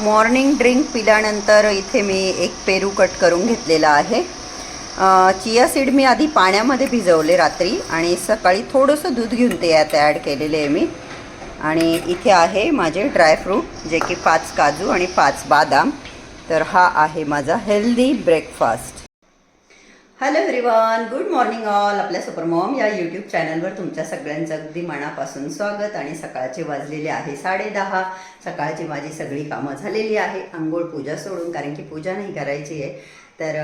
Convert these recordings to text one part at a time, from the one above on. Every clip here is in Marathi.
मॉर्निंग ड्रिंक पिल्यानंतर इथे मी एक पेरू कट करून घेतलेला आहे. चिया सीड मी आधी पाण्यामध्ये भिजवले रात्री आणि सकाळी थोडंसं दूध घेऊन ते यात ॲड केलेले आहे मी. आणि इथे आहे माझे ड्रायफ्रूट जे की पाच काजू आणि पाच बादाम. तर हा आहे माझा healthy breakfast. Hello everyone good morning all आपल्या सुपरमॉम या यूट्यूब चॅनलवर तुमच्या सगळ्यांचं अगदी मनापासून स्वागत. आणि सकाळचे वाजलेले आहे साडेदहा सकाळची माझी सगळी कामं झालेली आहे. आंघोळ पूजा सोडून कारण की पूजा नाही करायची आहे. तर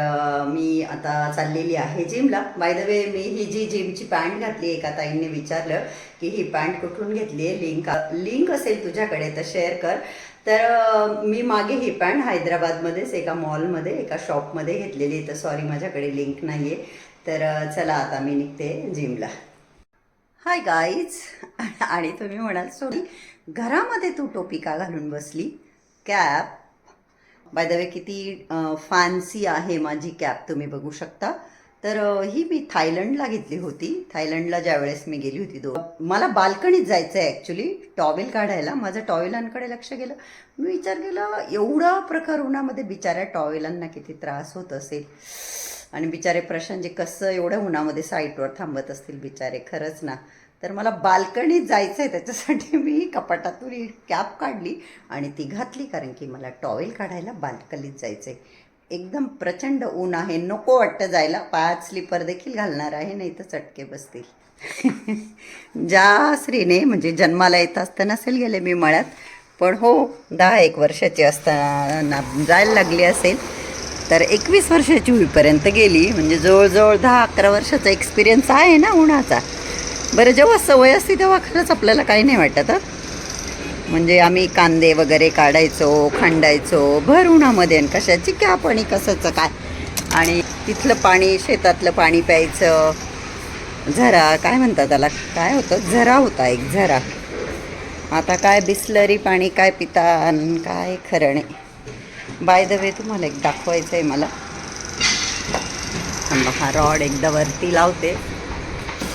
मी आता चाललेली आहे जिमला बाय द वे मी ही जी जिमची पॅन्ट घातली एका ताईंनी विचारलं की ही पॅन्ट कुठून घेतली आहे? लिंक लिंक असेल तुझ्याकडे तर शेअर कर. तर मी मागे ही पॅन्ट हैदराबादमध्येच एका मॉलमध्ये एका शॉपमध्ये घेतलेली तर सॉरी माझ्याकडे लिंक नाही आहे तर चला आता मी निघते जिमला. हाय गाईज आणि तुम्ही म्हणाल सॉरी घरामध्ये तू टोपी का घालून बसली? कॅप? बाय द वे किती फॅन्सी आहे माझी कॅप. तुम्ही बघू शकता. तर ही मी थायलंडला घेतली होती. थायलंडला ज्यावेळेस मी गेली होती दो मला बाल्कनीत जायचं आहे ॲक्च्युली टॉवेल काढायला. माझं टॉवेलांकडे लक्ष गेलं. मी विचार केला एवढा प्रकार उन्हामध्ये बिचाऱ्या टॉवेलांना किती त्रास होत असेल? आणि बिचारे प्रशांत जे कसं एवढ्या उन्हामध्ये साईटवर थांबत असतील बिचारे? खरंच ना. तर मला बाल्कनीत जायचं आहे त्याच्यासाठी मी कपाटातून ही कॅप काढली आणि ती घातली कारण की मला टॉवेल काढायला बाल्कनीत जायचं आहे एकदम प्रचंड ऊन आहे. नको वाटतं जायला. पायात स्लीपर देखील घालणार आहे नाही तर चटके बसतील. ज्या स्त्रीने म्हणजे जन्माला येत असताना नसेल गेले मी मळ्यात पण हो दहा एक वर्षाची असताना जायला लागली असेल तर एकवीस वर्षाची होईपर्यंत गेली. म्हणजे जवळजवळ दहा अकरा वर्षाचा एक्सपिरियन्स आहे ना उन्हाचा. बरं जेव्हा सवय असते तेव्हा खरंच आपल्याला काही नाही वाटत म्हणजे आम्ही कांदे वगैरे काढायचो खांडायचो भर उन्हामध्ये आणि कशाची क्या पाणी कशाचं काय. आणि तिथलं पाणी शेतातलं पाणी प्यायचं. झरा काय म्हणतात त्याला? काय होतं? झरा होता एक झरा. आता काय बिसलरी पाणी काय पिता काय खरं नाही. बाय द वे तुम्हाला एक दाखवायचं आहे मला हा रॉड एकदा वरती लावते.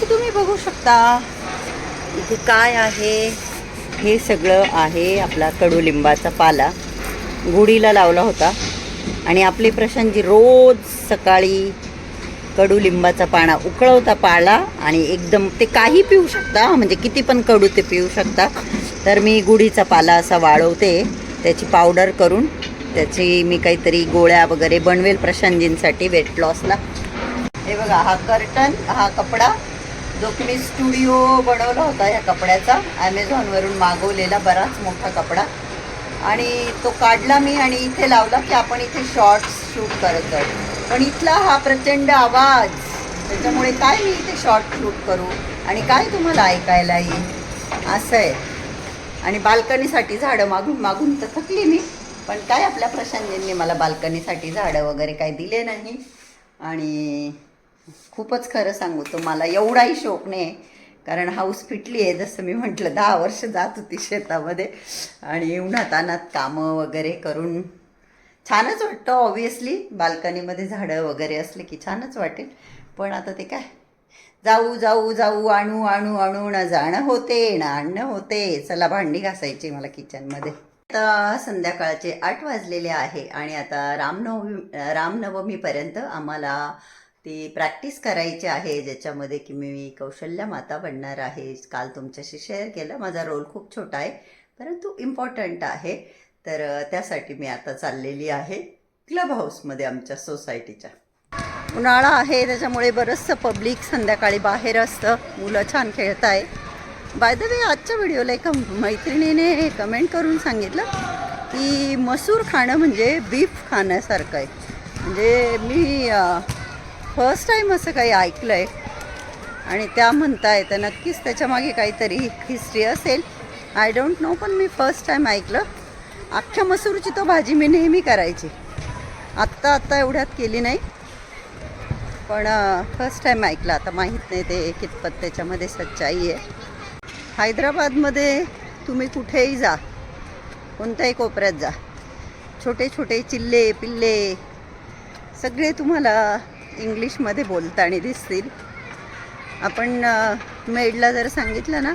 तुम्ही बघू शकता. इथे काय आहे? हे सगळं आहे आपला कडुलिंबाचा पाला. गुढीला लावला होता. आणि आपली प्रशांतजी रोज सकाळी कडुलिंबाचा पाना उकळवता पाला आणि एकदम ते काही पिऊ शकता म्हणजे किती पण कडू ते पिऊ शकता तर मी गुढीचा पाला असा वाळवते. त्याची पावडर करून त्याची मी काहीतरी गोळ्या वगैरे बनवेल प्रशांतजींसाठी वेट लॉसला हे बघा हा कर्टन हा कपडा जो की मी स्टुडिओ बनवला होता या कपड्याचा. ॲमेझॉनवरून मागवलेला बराच मोठा कपडा. आणि तो काढला मी आणि इथे लावला की आपण इथे शॉर्ट्स शूट करत जाऊ. पण इथला हा प्रचंड आवाज त्याच्यामुळे काय मी इथे शॉर्ट शूट करू? आणि काय तुम्हाला ऐकायला येईल? असं आहे. आणि बाल्कनीसाठी झाडं मागून मागून तर थकली मी पण काय आपल्या प्रशांतजींनी मला बाल्कनीसाठी झाडं वगैरे काही दिले नाही. आणि खूपच खरं सांगू तो मला एवढाही शौक नाही कारण हाऊस फिटली आहे जसं मी म्हटलं दहा वर्ष जात होती शेतामध्ये. आणि उन्हात अनात कामं वगैरे करून छानच वाटतं ऑब्वियसली बाल्कनीमध्ये झाडं वगैरे असले की छानच वाटेल. पण आता ते काय? जाऊ जाऊ जाऊ आणू आणू आणू ना जाणं होते ना आणणं होते. चला भांडी घासायची मला किचनमध्ये आता संध्याकाळचे आठ वाजलेले आहे आणि आता रामनवमी रामनवमीपर्यंत आम्हाला ती प्रॅक्टिस करायची आहे ज्याच्यामध्ये की मी कौशल्या माता बनणार आहे. काल तुमच्याशी शेअर केलं माझा रोल खूप छोटा आहे परंतु इम्पॉर्टंट आहे. तर त्यासाठी मी आता चाललेली आहे क्लब हाऊसमध्ये आमच्या सोसायटीच्या उन्हाळा आहे त्याच्यामुळे बरंचसं पब्लिक संध्याकाळी बाहेर असतं. मुलं छान खेळत आहे बाय द वे आजच्या व्हिडिओला एका मैत्रिणीने कमेंट करून सांगितलं की मसूर खाणं म्हणजे बीफ खाण्यासारखं आहे. म्हणजे मी फर्स्ट टाईम असं काही ऐकलं आहे आणि त्या म्हणताय तर नक्कीच त्याच्यामागे काहीतरी हिस्ट्री असेल. आय डोंट नो पण मी फर्स्ट टाईम ऐकलं. अख्ख्या मसूरची तो भाजी मी नेहमी करायची. आत्ता आत्ता एवढ्यात केली नाही. पण फर्स्ट टाईम ऐकलं. आता माहीत नाही ते कितपत त्याच्यामध्ये सच्चाई आहे. हैदराबादमध्ये तुम्ही कुठेही जा. कोणत्याही कोपऱ्यात जा. छोटे छोटे चिल्ले पिल्ले सगळे तुम्हाला इंग्लिशमध्ये बोलताना दिसतील. आपण मेडला जर सांगितलं ना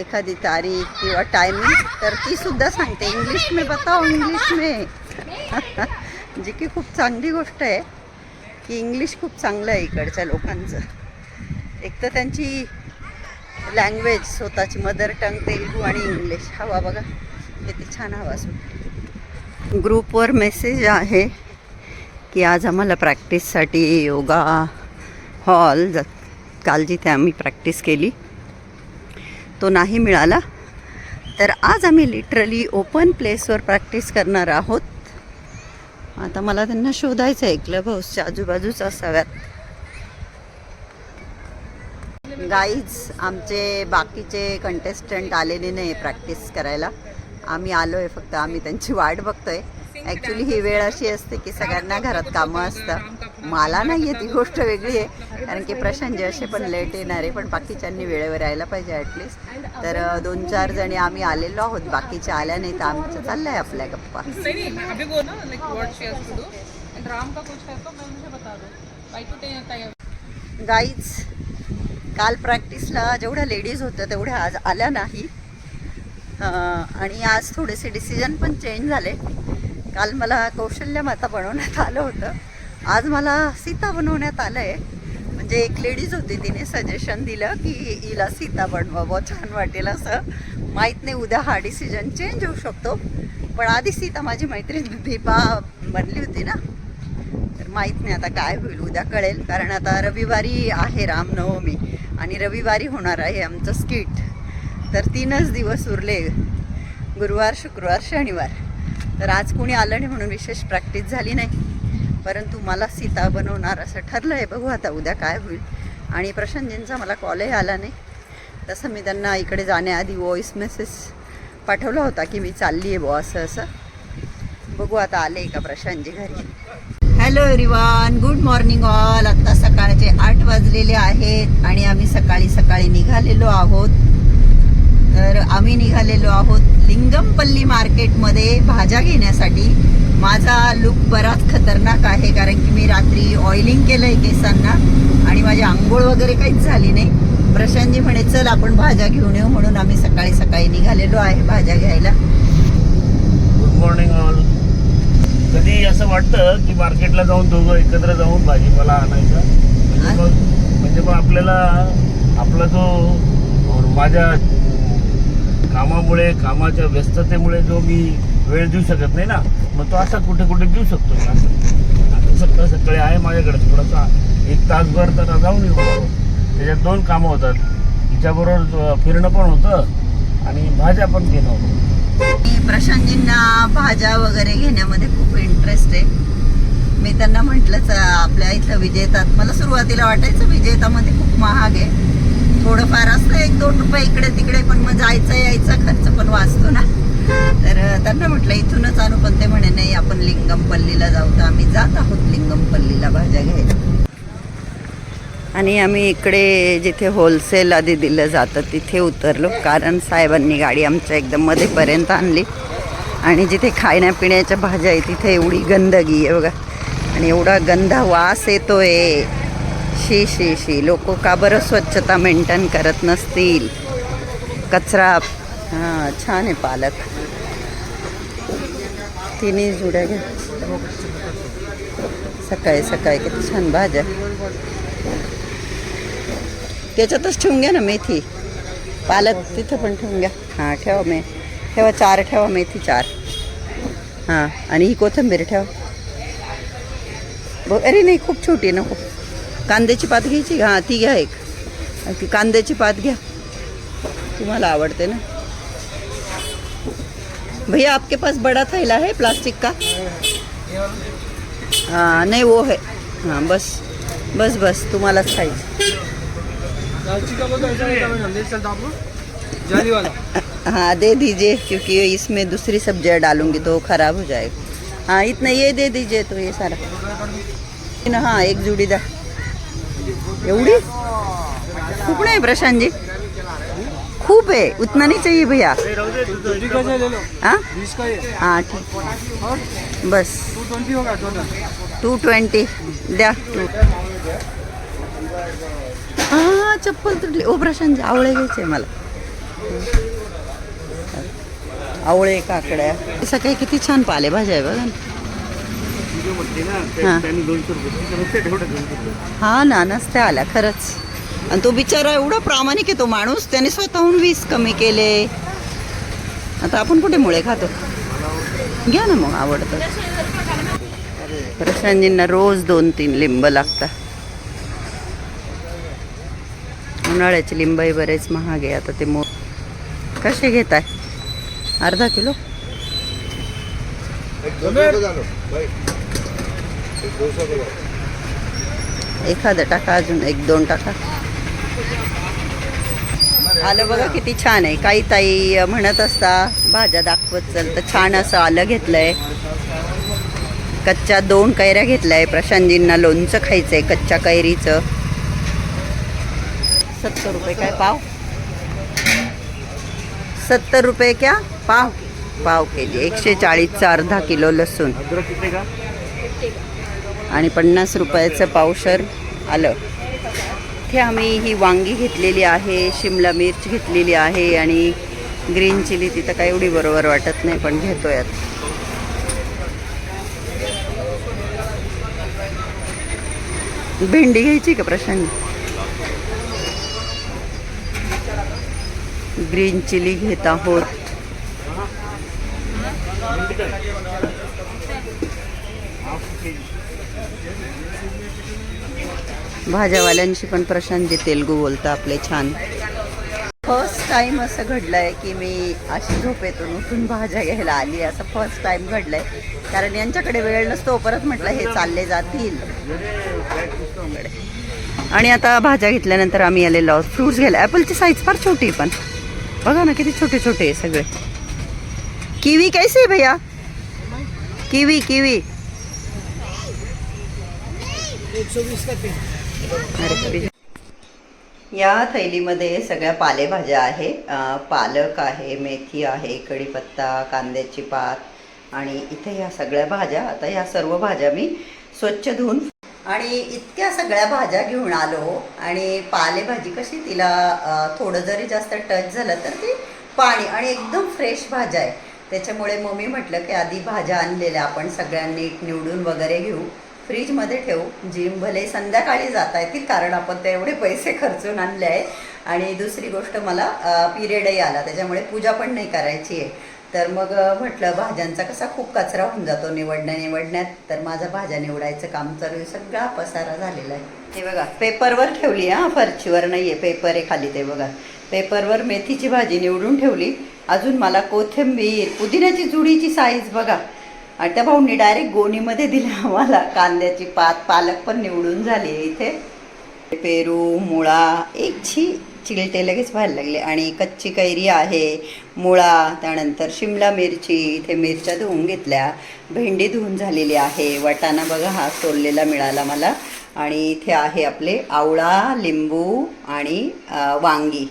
एखादी तारीख किंवा टायमिंग तर ती सुद्धा सांगते. इंग्लिश में बताओ इंग्लिश में. जी की खूप चांगली गोष्ट आहे की इंग्लिश खूप चांगलं आहे इकडच्या लोकांचं. एक तर त्यांची लँग्वेज स्वतःची मदर टंग तेलगू आणि इंग्लिश हवा बघा किती छान हवा सुटते ग्रुपवर मेसेज आहे. की आज आम्हाला प्रॅक्टिससाठी योगा हॉल ज काल जिथे आम्ही प्रॅक्टिस केली तो नाही मिळाला. तर आज आम्ही लिटरली ओपन प्लेसवर प्रॅक्टिस करणार आहोत. आता मला त्यांना शोधायचं आहे क्लब हाऊसच्या आजूबाजूच असाव्यात. गाईज आमचे बाकीचे कंटेस्टंट आलेले नाही प्रॅक्टिस करायला. आम्ही आलो आहे फक्त आम्ही त्यांची वाट बघतो आहे ॲक्च्युली ही वेळ अशी असते की सगळ्यांना घरात कामं असतात. मला नाही आहे ती गोष्ट वेगळी आहे. कारण की प्रशांत जे असे पण लेट येणार आहे पण बाकीच्यांनी वेळेवर यायला पाहिजे ॲटलिस्ट तर दोन चार जणी आम्ही आलेलो आहोत. बाकीच्या आल्या नाही तर आमचं चाललं आहे आपल्या गप्पा है गाईज काल प्रॅक्टिसला जेवढ्या लेडीज होत्या तेवढ्या आज आल्या नाही. आणि आज थोडेसे डिसिजन पण चेंज झाले. काल मला कौशल्य माता बनवण्यात आलं होतं. आज मला सीता बनवण्यात आलं आहे म्हणजे एक लेडीज होती तिने सजेशन दिलं की हिला सीता बनवा बुवा छान वाटेल असं. माहीत नाही उद्या हा डिसिजन चेंज होऊ शकतो. पण आधी सीता माझी मैत्रीण दीपा बनली होती ना. तर माहीत नाही आता काय होईल. उद्या कळेल. कारण आता रविवारी आहे रामनवमी आणि रविवारी होणार आहे आमचं स्किट तर तीनच दिवस उरले. गुरुवार शुक्रवार शनिवार. तर आज कोणी आलं नाही म्हणून विशेष प्रॅक्टिस झाली नाही. परंतु मला सीता बनवणार असं ठरलं आहे बघू आता उद्या काय होईल. आणि प्रशांतजींचा मला कॉलही आला नाही. तसं मी त्यांना इकडे जाण्याआधी व्हॉइस मेसेज पाठवला होता की मी चालली आहे बुवा असं असं. बघू आता आले का प्रशांतजी घरी. Hello everyone good morning all आत्ता सकाळचे आठ वाजलेले आहेत आणि आम्ही सकाळी सकाळी निघालेलो आहोत. तर आम्ही निघालेलो आहोत लिंगमपल्ली मार्केटमध्ये भाज्या घेण्यासाठी. माझा लुक बराच खतरनाक आहे कारण की मी रात्री ऑइलिंग केलं आहे केसांना आणि माझी आंघोळ वगैरे काहीच झाली नाही. प्रशांतजी म्हणे चल आपण भाज्या घेऊन येऊ म्हणून आम्ही सकाळी सकाळी निघालेलो आहे भाज्या घ्यायला. गुड मॉर्निंग ऑल कधी असं वाटतं की मार्केटला जाऊन दोघं एकत्र जाऊन भाजीपाला आणायचा? म्हणजे मग म्हणजे मग आपल्याला आपला जो माझ्या कामामुळे कामाच्या व्यस्ततेमुळे जो मी वेळ देऊ शकत नाही ना मग तो असा कुठे कुठे देऊ शकतो मी. असं आता सकाळ सकाळी आहे माझ्याकडे थोडासा एक तासभर तर जाऊन येऊ. त्याच्यात दोन कामं होतात. तिच्याबरोबर फिरणं पण होतं आणि भाज्या पण घेणं होतं. प्रशांतजींना भाज्या वगैरे घेण्यामध्ये खूप इंटरेस्ट आहे. मी त्यांना म्हटलंच आपल्या इथलं विजेतात. मला सुरुवातीला वाटायचं विजेतामध्ये खूप महाग आहे. थोडंफार असतं एक दोन रुपये इकडे तिकडे पण मग जायचा यायचा खर्च पण वाचतो ना. तर त्यांना म्हटलं इथूनच आणू. पण ते म्हणे नाही आपण लिंगमपल्लीला जाऊ तर आम्ही जात आहोत लिंगमपल्लीला भाज्या घ्यायला. आणि आम्ही इकडे जिथे होलसेल आधी दिलं जातं तिथे उतरलो. कारण साहेबांनी गाडी आमच्या एकदम मध्येपर्यंत आणली. आणि जिथे खाण्यापिण्याच्या भाज्या आहे तिथे एवढी गंदगी आहे बघा. आणि एवढा गंधा वास येतो आहे शी शी शी. लोक का बरं स्वच्छता मेंटेन करत नसतील? कचरा. हां छान आहे पालक. तिन्ही जुड्या घ्या. सकाळी सकाळी किती छान भाज्या. त्याच्यातच ठेवून घ्या ना मेथी. पालक तिथं पण ठेवून घ्या. हां ठेवा मे ठेवा चार ठेवा मेथी चार. हां आणि ही कोथिंबीर ठेवा. अरे नाही खूप छोटी नको. कांद्याची पात घ्यायची? हाँ, ती घ्या एक. कांद्याची पात घ्या. तुम्हाला आवडते ना? भैया, आपके पास बड़ा थैला है प्लास्टिक का? हाँ नहीं, वो है. हाँ बस बस बस जाली वाला हाँ दे दीजिए, क्योंकि इसमें दूसरी सब्ज़ियाँ डालूँगी तो खराब हो जाएगा. हाँ इतना ये दे दीजिए तो ये सारा. हाँ एक जुडी दा. एवढी? खूप नाही प्रशांत जी खूप आहे. उतना नहीं चाहिए भैया. ट्वेंटी हाँ ठीक. बस. टू ट्वेंटी द्या. टू हां चप्पल तुटली. ओ प्रशांत आवळे घ्यायचे मला. आवळे काकड्या. सकाळी किती छान पालेभाज्या आहे बघा ना. हा. हा ना नसत्या आल्या खरंच. आणि तो बिचारा एवढा प्रामाणिक आहे तो माणूस त्याने स्वतःहून वीस कमी केले. आता आपण कुठे मुळे खातो? घ्या ना मग आवडतं. प्रशांतजींना रोज दोन तीन लिंब लागतात. उन्हाळ्याचे लिंबही बरेच महाग आहे आता ते मो कसे घेत आहे अर्धा किलो? एखादं टाका अजून एक दोन टाका. आलं बघा किती छान आहे. काही ताई म्हणत असता भाज्या दाखवत चल. तर छान असं आलं घेतलंय. कच्च्या दोन कैऱ्या घेतल्याय. प्रशांतजींना लोणचं खायचंय कच्च्या कैरीचं. सत्तर रुपये काय पाव? सत्तर रुपये क्या? पाव पाव के जी एकशे चाळीसचा अर्धा किलो लसूण. अद्रक किती का आणि पन्नास रुपयाचं पावशर आलं. इथे आम्ही ही वांगी घेतलेली आहे शिमला मिर्च घेतलेली आहे आणि ग्रीन चिली तिथं काय एवढी बरोबर वाटत नाही पण घेतो यात भेंडी घ्यायची का प्रशांत? ग्रीन चिली घेत आहोत. भाज्यावाल्यांशी पण प्रशांत जे तेलगू बोलतं आपले छान. फर्स्ट टाईम असं घडलंय की मी अशी झोपेतून उठून भाज्या घ्यायला आली. असं फर्स्ट घडलं घडलंय. कारण यांच्याकडे वेळ नसतो. परत म्हटलं हे चालले जातील. आणि आता भाज्या घेतल्यानंतर आम्ही आलेलो आहोत. फ्रुट्स घ्यायला. ॲपलची साईज फार छोटी आहे पण. बघा ना किती छोटे छोटे आहे सगळे. किवी कैसे आहे भैया? किवी किवी अरे बापरे. या थैलीमध्ये सगळ्या पालेभाज्या आहे पालक आहे मेथी आहे कढीपत्ता कांद्याची पात आणि इथे ह्या सगळ्या भाज्या. आता ह्या सर्व भाज्या मी स्वच्छ धुवून आणि इतक्या सगळ्या भाज्या घेऊन आलो आणि पालेभाजी कशी तिला थोडं जरी जास्त टच झालं तर ती पाणी आणि एकदम फ्रेश भाज्या आहे त्याच्यामुळे मम्मी म्हटलं की आधी भाज्या आणलेल्या आपण सगळ्यांनी निवडून वगैरे घेऊ. फ्रीजमध्ये ठेवू. जिम भले संध्याकाळी जाता येतील कारण आपण ते एवढे पैसे खर्चून आणले आहे. आणि दुसरी गोष्ट मला पिरियडही आला त्याच्यामुळे पूजा पण नाही करायची आहे. तर मग म्हटलं भाज्यांचा कसा खूप कचरा होऊन जातो निवडण्या निवडण्यात. तर माझा भाज्या निवडायचं काम चालू आहे सगळा पसारा झालेला आहे. हे बघा पेपरवर ठेवली हां फरशीवर नाही आहे पेपर आहे खाली ते बघा. पेपरवर मेथीची भाजी निवडून ठेवली. अजून मला कोथिंबीर पुदिन्याची जुडीची साईज बघा. त्या भाऊंनी डायरेक्ट गोणीमध्ये दिला आम्हाला. कांद्याची पात पालक पण निवडून झाली आहे इथे. पेरू मुळा एक छी चिलटे लगेच व्हायला लागले. आणि कच्ची कैरी आहे मुळा त्यानंतर शिमला मिरची इथे मिरच्या धुवून घेतल्या. भेंडी धुवून झालेली आहे. वाटाणा बघा हा सोललेला मिळाला मला. आणि इथे आहे आपले आवळा लिंबू आणि वांगी.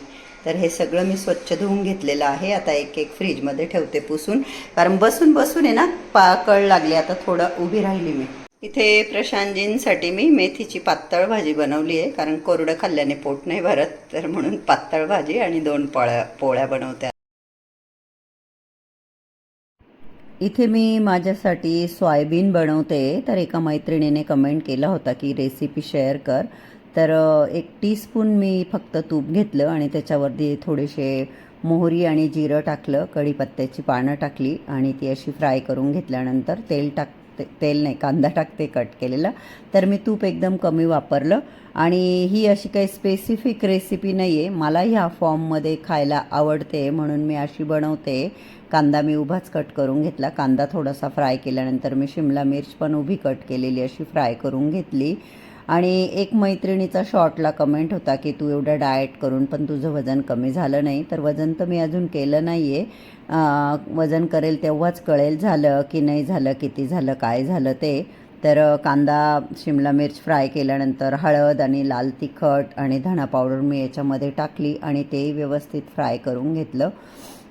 तर हे सगळं मी स्वच्छ धुवून घेतलेलं आहे. आता एक एक फ्रीजमध्ये ठेवते पुसून. कारण बसून बसून आहे ना पा कळ लागली. आता थोडं उभी राहिली मी. इथे प्रशांतजींसाठी मी मेथीची पातळ भाजी बनवली आहे. कारण कोरडं खाल्ल्याने पोट नाही भरत. तर म्हणून पातळ भाजी आणि दोन पोळ्या पोळ्या बनवत्या इथे मी माझ्यासाठी सोयाबीन बनवते. तर एका मैत्रिणीने कमेंट केला होता की रेसिपी शेअर कर. तर एक टीस्पून मी फक्त तूप घेतलं आणि त्याच्यावरती थोडेसे मोहरी आणि जिरं टाकलं कढीपत्त्याची पानं टाकली आणि ती अशी फ्राय करून घेतल्यानंतर तेल टाकते तेल नाही कांदा टाकते कट केलेला. तर मी तूप एकदम कमी वापरलं आणि ही अशी काही स्पेसिफिक रेसिपी नाही आहे मला ह्या फॉर्ममध्ये खायला आवडते म्हणून मी अशी बनवते. कांदा मी उभाच कट करून घेतला. कांदा थोडासा फ्राय केल्यानंतर मी शिमला मिर्च पण उभी कट केलेली अशी फ्राय करून घेतली. आणि एक मैत्रिणीचा शॉर्टला कमेंट होता की तू एवढं डाएट करून पण तुझं वजन कमी झालं नाही. तर वजन तर मी अजून केलं नाही आहे वजन करेल तेव्हाच कळेल झालं की नाही झालं किती झालं काय झालं ते. तर कांदा शिमला मिर्च फ्राय केल्यानंतर हळद आणि लाल तिखट आणि धणा पावडर मी याच्यामध्ये टाकली आणि ते व्यवस्थित फ्राय करून घेतलं.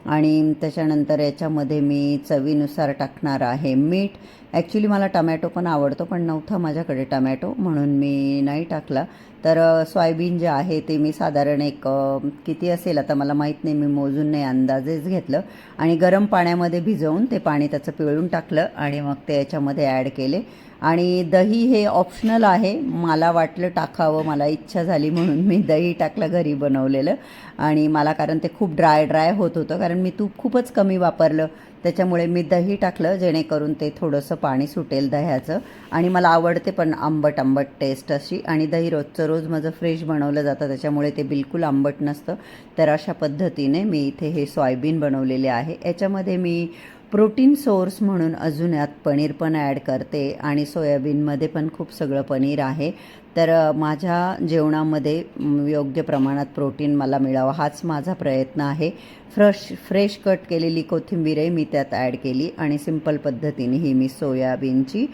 आणि त्याच्यानंतर याच्यामध्ये मी चवीनुसार टाकणार आहे मीठ. ॲक्च्युली मला टमॅटो पण आवडतो पण नव्हता माझ्याकडे टमॅटो म्हणून मी नाही टाकला. तर सोयाबीन जे आहे ते मी साधारण एक किती असेल आता मला माहीत नाही मी मोजून नाही अंदाजेच घेतलं. आणि गरम पाण्यामध्ये भिजवून ते पाणी त्याचं पिळून टाकलं आणि मग ते याच्यामध्ये ॲड केले. आणि दही हे ऑप्शनल आहे. मला वाटलं टाकावं मला इच्छा झाली म्हणून मी दही टाकलं घरी बनवलेलं. आणि मला कारण ते खूप ड्राय ड्राय होत होतं कारण मी तूप खूपच कमी वापरलं. त्याच्यामुळे मी दही टाकलं जेणेकरून ते थोडंसं पाणी सुटेल दह्याचं. आणि मला आवडते पण आंबट आंबट टेस्ट अशी. आणि दही रोजचं रोज माझं फ्रेश बनवलं जातं त्याच्यामुळे ते बिलकुल आंबट नसतं. तर अशा पद्धतीने मी इथे हे सोयाबीन बनवलेले आहे. याच्यामध्ये मी प्रोटीन सोर्स म्हणून अजून यात पनीर पण ॲड करते आणि सोयाबीनमध्ये पण खूप सगळं पनीर आहे. तर माझ्या जेवणामध्ये योग्य प्रमाणात प्रोटीन मला मिळावं हाच माझा प्रयत्न आहे. फ्रेश फ्रेश कट केलेली कोथिंबीरही मी त्यात ॲड केली आणि सिंपल पद्धतीने ही मी सोयाबीनची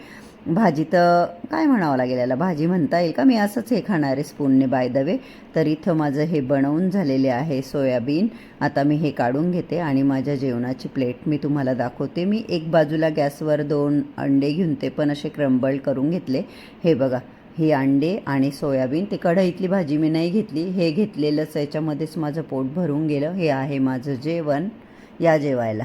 भाजी तर काय म्हणावं लागेल याला? भाजी म्हणता येईल का? मी असंच हे खाणार आहे स्पूनने बाय द वे तर इथं माझं हे बनवून झालेले आहे सोयाबीन. आता मी हे काढून घेते आणि माझ्या जेवणाची प्लेट मी तुम्हाला दाखवते. मी एक बाजूला गॅसवर दोन अंडे घेऊन ते पण असे क्रम्बल करून घेतले. हे बघा हे अंडे आणि सोयाबीन. ते कढईतली भाजी मी नाही घेतली. हे घेतलेलंच याच्यामध्येच माझं पोट भरून गेलं. हे आहे माझं जेवण. या जेवायला.